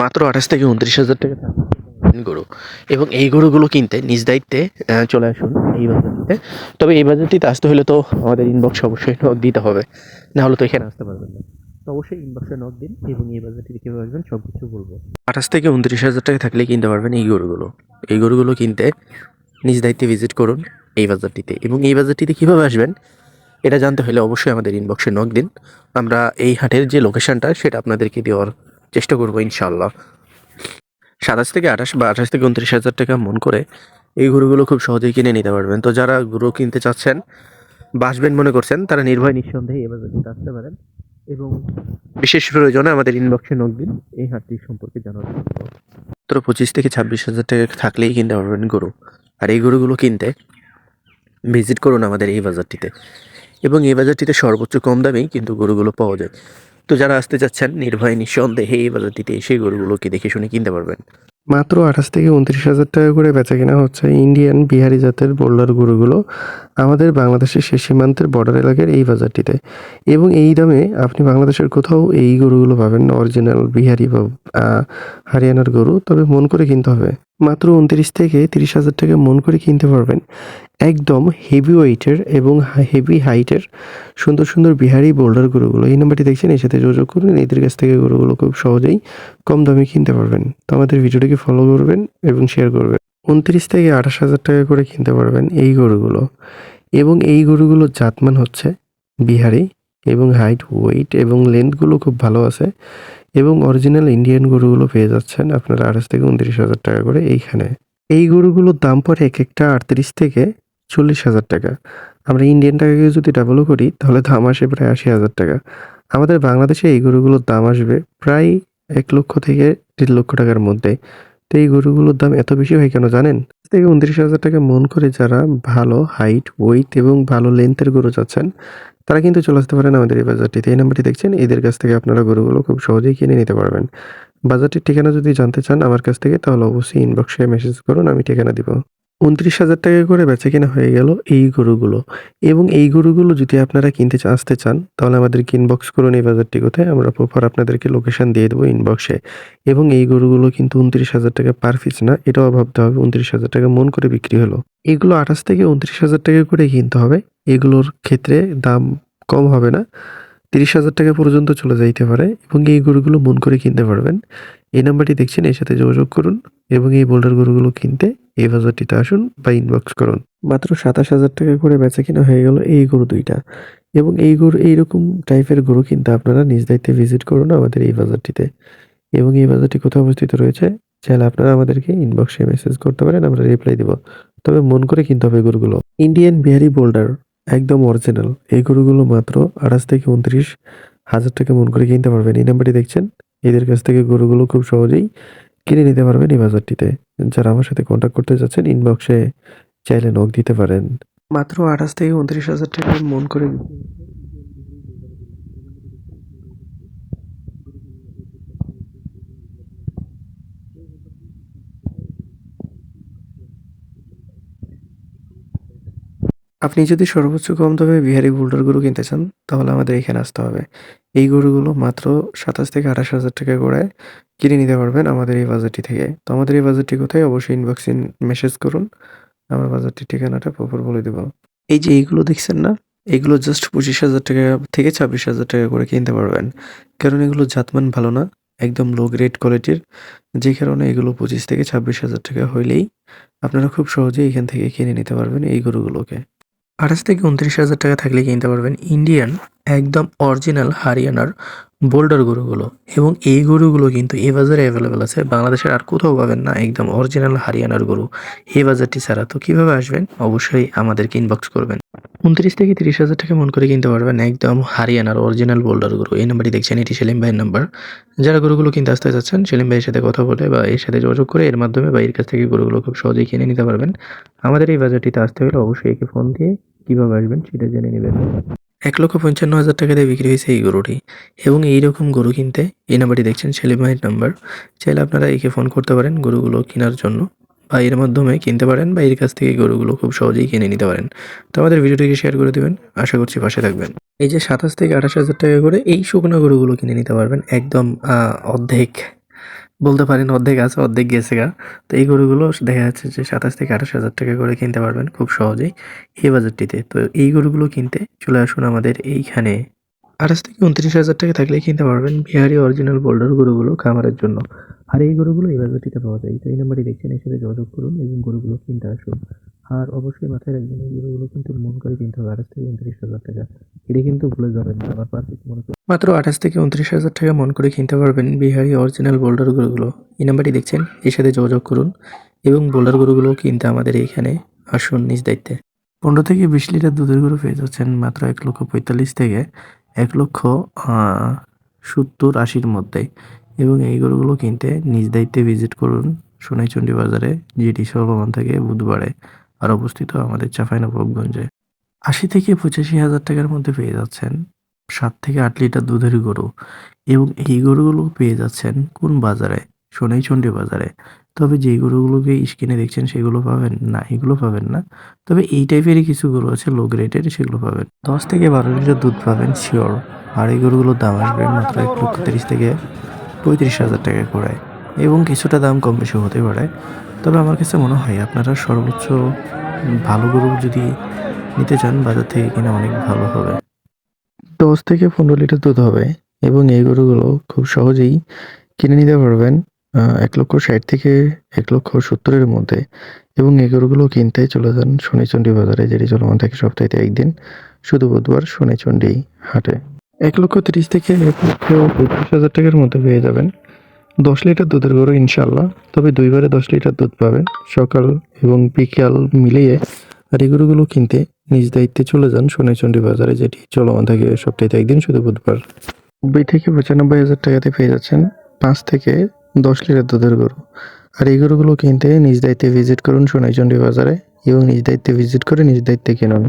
মাত্র আঠাশ থেকে উনত্রিশ হাজার টাকা গরু। এবং এই গরুগুলো কিনতে নিজ দায়িত্বে চলে আসুন এই বাজারটিতে। তবে এই বাজারটিতে আসতে হলে তো আমাদের ইনবক্স অবশ্যই নক দিতে হবে। না হলে তো এখানে আসতে পারবেন না। তো অবশ্যই ইনবক্সে নক দিন এবং এই বাজারটিতে কীভাবে আসবেন সব কিছু বলব। আঠাশ থেকে উনত্রিশ হাজার টাকা থাকলে কিনতে পারবেন এই গরুগুলো। এই গরুগুলো কিনতে নিজ দায়িত্বে ভিজিট করুন এই বাজারটিতে। এবং এই বাজারটিতে কীভাবে আসবেন, এটা জানতে হলে অবশ্যই আমাদের ইনবক্সে নক দিন। আমরা এই হাটের যে লোকেশনটা সেটা আপনাদেরকে দেওয়ার চেষ্টা করব ইনশাল্লাহ সাতাশ থেকে আঠাশ বা আঠাশ থেকে উনত্রিশ হাজার টাকা মন করে এই গরুগুলো খুব সহজেই কিনে নিতে পারবেন। তো যারা গরু কিনতে চাচ্ছেন বাসবেন মনে করছেন, তারা নির্ভয় নিঃসন্দেহে এবার কিনতে আসতে পারেন এবং বিশেষ প্রয়োজনে আমাদের ইনবক্সে নক দিন, এই হাটটি সম্পর্কে জানার মাত্র পঁচিশ থেকে ছাব্বিশ হাজার টাকা থাকলেই কিনতে পারবেন গরু। আর এই গরুগুলো কিনতে ভিজিট করুন আমাদের এই বাজারটিতে। এবং এই বাজারটিতে সর্বোচ্চ কম দামেই কিন্তু গরুগুলো পাওয়া যায়। তো যারা আসতে চাচ্ছেন, নির্ভয়, নিঃসন্দেহে এই বাজারটিতে এসে গরুগুলোকে দেখে শুনে কিনতে পারবেন। মাত্র আঠাশ থেকে উনত্রিশ হাজার টাকা করে বেচা কেনা হচ্ছে ইন্ডিয়ান বিহারি জাতের বোল্ডার গরুগুলো আমাদের বাংলাদেশের শেষ সীমান্তের বর্ডার এলাকার এই বাজারটিতে। এবং এই দামে আপনি বাংলাদেশের কোথাও এই গরুগুলো পাবেন না, অরিজিনাল বিহারি বা হরিয়ানার গরু, তবে মন করে কিনতে হবে। মাত্র উনত্রিশ থেকে তিরিশ হাজার টাকা মন করে কিনতে পারবেন। একদম হেভি ওয়েটের এবং হেভি হাইটের সুন্দর সুন্দর বিহারি বোল্ডার গরুগুলো। এই নাম্বারটি দেখছেন? এর সাথে যোগাযোগ করুন। এদের কাছ থেকে গরুগুলো খুব সহজেই কম দামে কিনতে পারবেন। তো আমাদের ভিডিওটিকে ফলো করবেন এবং শেয়ার করবেন। উনত্রিশ থেকে আঠাশ হাজার টাকা করে কিনতে পারবেন এই গরুগুলো। এবং এই গরুগুলোর জাতমান হচ্ছে বিহারি এবং হাইট ওয়েট এবং লেন্থগুলো খুব ভালো আছে। এবং অরিজিনাল ইন্ডিয়ান গরুগুলো পেয়ে যাচ্ছেন আপনারা আঠাশ থেকে উনত্রিশ হাজার টাকা করে এইখানে। এই গরুগুলোর দাম পরে এক একটা আটত্রিশ থেকে চল্লিশ হাজার টাকা। আমরা ইন্ডিয়ান টাকাকে যদি ডাবলও করি, তাহলে দাম আসে প্রায় আশি হাজার টাকা। আমাদের বাংলাদেশে এই গরুগুলোর দাম আসবে প্রায় এক লক্ষ থেকে দেড় লক্ষ টাকার মধ্যে। তো এই গরুগুলোর দাম এত বেশি হয় কেন জানেন? থেকে উনত্রিশ হাজার টাকা মন করে যারা ভালো হাইট ওয়েট এবং ভালো লেন্থের গরু চাচ্ছেন, তারা কিন্তু চলে আসতে পারেন আমাদের এই বাজারটিতে। এই নাম্বারটি দেখছেন, এদের কাছ থেকে আপনারা গরুগুলো খুব সহজেই কিনে নিতে পারবেন। বাজারটির ঠিকানা যদি জানতে চান আমার কাছ থেকে, তাহলে অবশ্যই ইনবক্সে মেসেজ করুন, আমি ঠিকানা দিব। উনত্রিশ হাজার টাকা করে বেচা কেনা হয়ে গেল এই গরুগুলো। এবং এই গরুগুলো যদি আপনারা কিনতে আসতে চান, তাহলে আমাদেরকে ইনবক্স করুন এই বাজারটি কোথায়, আমরা প্রপার আপনাদেরকে লোকেশন দিয়ে দেবো ইনবক্সে এবং এই গরুগুলো কিন্তু উনত্রিশ হাজার টাকা পার পিস না, এটাও ভাবতে হবে, উনত্রিশ হাজার টাকা মন করে বিক্রি হলো। এগুলো আঠাশ থেকে উনত্রিশ হাজার টাকা করে কিনতে হবে, এগুলোর ক্ষেত্রে দাম কম হবে না। তিরিশ হাজার টাকা পর্যন্ত চলে যাইতে পারে এবং এই গরুগুলো মন করে কিনতে পারবেন। এই নাম্বারটি দেখছেন, এর সাথে যোগাযোগ করুন এবং এই বোল্ডার গরুগুলো কিনতে এই বাজারটিতে আসুন বা ইনবক্স করুন। মাত্র সাতাশ হাজার টাকা করে বেচা কিনা হয়ে গেল এই গরু দুইটা এবং এই গরু এইরকম টাইপের গরু কিনতে আপনারা নিজ দায়িত্বে ভিজিট করুন আমাদের এই বাজারটিতে। এবং এই বাজারটি কোথায় অবস্থিত রয়েছে, চাইলে আপনারা আমাদেরকে ইনবক্সে মেসেজ করতে পারেন, আমরা রিপ্লাই দিব। তবে মন করে কিনতে হবে গরুগুলো। ইন্ডিয়ান বিহারি বোল্ডার একদম অরিজিনাল এই গরুগুলো মাত্র আঠাশ থেকে উনত্রিশ হাজার টাকা মন করে কিনতে পারবেন। এই নাম্বারটি দেখছেন? এদের কাছ থেকে গরুগুলো খুব সহজেই কিনে নিতে পারবেন এই বাজারটিতে। যারা আমার সাথে কন্ট্যাক্ট করতে যাচ্ছেন ইনবক্সে চাইলে নখ দিতে পারেন। মাত্র আঠাশ থেকে উনত্রিশ হাজার টাকা মন করে আপনি যদি সর্বোচ্চ কম দামে বিহারি বুলডার গরু কিনতে চান, তাহলে আমাদের এখানে আসতে হবে। এই গরুগুলো মাত্র সাতাশ থেকে আঠাশ হাজার টাকা করে কিনে নিতে পারবেন আমাদের এই বাজারটি থেকে। তো আমাদের এই বাজারটি কোথায়? অবশ্যই ইনবক্সে মেসেজ করুন। আমার বাজারটির ঠিকানাটা প্রপার বলে দেবো। এই যে এইগুলো দেখছেন না? এগুলো জাস্ট পঁচিশ হাজার টাকা থেকে ছাব্বিশ হাজার টাকা করে কিনতে পারবেন। কারণ এগুলো জাতমান ভালো না, একদম লো গ্রেড কোয়ালিটির যে কারণে এগুলো পঁচিশ থেকে ছাব্বিশ হাজার টাকা হইলেই আপনারা খুব সহজেই এখান থেকে কিনে নিতে পারবেন এই গরুগুলোকে। আঠাশ থেকে উনত্রিশ হাজার টাকা থাকলে কিনতে পারবেন ইন্ডিয়ান একদম অরিজিনাল হারিয়ানার বোল্ডার গরুগুলো। এবং এই গরুগুলো কিন্তু এ বাজারে অ্যাভেলেবেল আছে। বাংলাদেশের আর কোথাও পাবেন না একদম অরিজিনাল হারিয়ানার গরু এই বাজারটি ছাড়া। তো কীভাবে আসবেন? অবশ্যই আমাদেরকে ইনবক্স করবেন। উনত্রিশ থেকে তিরিশ হাজার টাকা মন করে কিনতে পারবেন একদম হারিয়ানার অরিজিনাল বোল্ডার গরু। এই নাম্বারটি দেখছেন, এটি সেলিম ভাইয়ের নাম্বার। যারা গরুগুলো কিনতে আসতে চাচ্ছেন, সেলিম ভাইয়ের সাথে কথা বলে বা এর সাথে যোগাযোগ করে এর মাধ্যমে বা এর কাছ থেকে গরুগুলো খুব সহজেই কিনে নিতে পারবেন। আমাদের এই বাজারটিতে আসতে হলে অবশ্যই একে ফোন দিয়ে কীভাবে আসবেন সেটা জেনে নেবেন। এক লক্ষ পঞ্চান্ন হাজার টাকা দিয়ে বিক্রি হয়েছে এই গরুটি এবং এই রকম গরু কিনতে এই নাম্বারটি দেখছেন সেলিম ভাইয়ের নাম্বার। চাইলে আপনারা একে ফোন করতে পারেন গরুগুলো কেনার জন্য বা এর মাধ্যমে কিনতে পারেন বা এর কাছ থেকে গরুগুলো খুব সহজেই কিনে নিতে পারেন। তো আমাদের ভিডিওটিকে শেয়ার করে দেবেন। আশা করছি পাশে থাকবেন। এই যে সাতাশ থেকে আঠাশ হাজার টাকা করে এই শুকনো গরুগুলো কিনে নিতে পারবেন একদম অর্ধেক। বলতে পারেন অর্ধেক আছে, অর্ধেক গেছে গা। তো এই গরুগুলো দেখা যাচ্ছে যে সাতাশ থেকে আঠাশ হাজার টাকা করে কিনতে পারবেন খুব সহজেই এই বাজারটিতে। তো এই গরুগুলো কিনতে চলে আসুন আমাদের এইখানে। আঠাশ থেকে উনত্রিশ হাজার টাকা থাকলে কিনতে পারবেন বিহারি অরিজিনাল বোল্ডার গরুগুলো খামারের জন্য। আর এই গরুগুলো এই বাজারটিতে পাওয়া যায়। তো এই নাম্বারটি দেখছেন, এর সাথে যোগাযোগ করুন এবং গরুগুলো কিনতে আসুন। আর অবশ্যই মাথায় রাখবেন এই গরুগুলো কিন্তু মন করে কিনতে হবে। আঠাশ থেকে উনত্রিশ হাজার টাকা। এটা কিন্তু ভুলে যাবেন না আবার পারফেক্ট মনে করুন। মাত্র আঠাশ থেকে উনত্রিশ হাজার টাকা মন করে কিনতে পারবেন বিহারি অরিজিনাল বোল্ডার গরুগুলো এই নাম্বারটি দেখছেন? এর সাথে যোগাযোগ করুন এবং বোল্ডার গরুগুলো কিনতে আমাদের এইখানে আসুন নিজ দায়িত্বে। পনেরো থেকে বিশ লিটার দুধের গরু পেয়ে যাচ্ছেন মাত্র এক লক্ষ পঁয়তাল্লিশ থেকে এক লক্ষ সত্তর আশির মধ্যে। এবং এই গরুগুলো কিনতে নিজ দায়িত্বে ভিজিট করুন সোনাইচন্ডী বাজারে, যেটি সর্বমান থেকে বুধবারে। আর অবস্থিত আমাদের চাঁপাইনবাবগঞ্জে। আশি থেকে পঁচাশি হাজার টাকার মধ্যে পেয়ে যাচ্ছেন সাত থেকে আট লিটার দুধের গরু এবং এই গরুগুলো পেয়ে যাচ্ছেন কোন বাজারে? সোনাইচন্ডী বাজারে। তবে যেই গরুগুলোকে স্ক্রিনে দেখছেন সেগুলো পাবেন না, এগুলো পাবেন না। তবে এই টাইপেরই কিছু গরু আছে লো গ্রেডের সেগুলো পাবেন। দশ থেকে বারো লিটার দুধ পাবেন শিওর আর এই গরুগুলোর দাম আসবে মাত্র এক লক্ষ তিরিশ থেকে পঁয়ত্রিশ হাজার টাকা করে। এবং কিছুটা দাম কম বেশি হতে পারে। তবে আমার কাছে মনে হয় আপনারা সর্বোচ্চ ভালো গরু যদি নিতে চান, বাজার থেকে কিনা অনেক ভালো হবে। দশ থেকে পনেরো লিটার দুধ হবে এবং এই গরুগুলো খুব সহজেই কিনে নিতে পারবেন এক লক্ষ ষাট থেকে এক লক্ষ সত্তরের মধ্যে। এবং এই গরুগুলো কিনতে চলে যান শনিচণ্ডী বাজারে, যেটি চলমান থাকে সপ্তাহে একদিন, শুধু বুধবার শনিচণ্ডী হাটে। এক লক্ষ তিরিশ থেকে এক লক্ষ পঁয়ত্রিশ হাজার টাকার মধ্যে পেয়ে যাবেন। দশ লিটার দুধের গরু ইনশাল্লাহ তবে দুইবারে দশ লিটার দুধ পাবে। সকাল এবং বিকাল মিলিয়ে আর এই গরুগুলো কিনতে নিজ দায়িত্বে চলে যান সোনাইচন্ডী বাজারে, যেটি চলমান থাকে সপ্তাহে একদিন শুধু বুধবার। নব্বই থেকে পঁচানব্বই হাজার টাকাতে পেয়ে যাচ্ছেন পাঁচ থেকে দশ লিটার দুধের গরু। আর এই গরুগুলো কিনতে নিজ দায়িত্বে ভিজিট করুন সোনাইচন্ডী বাজারে এবং নিজ দায়িত্বে ভিজিট করে নিজ দায়িত্বে কিনুন।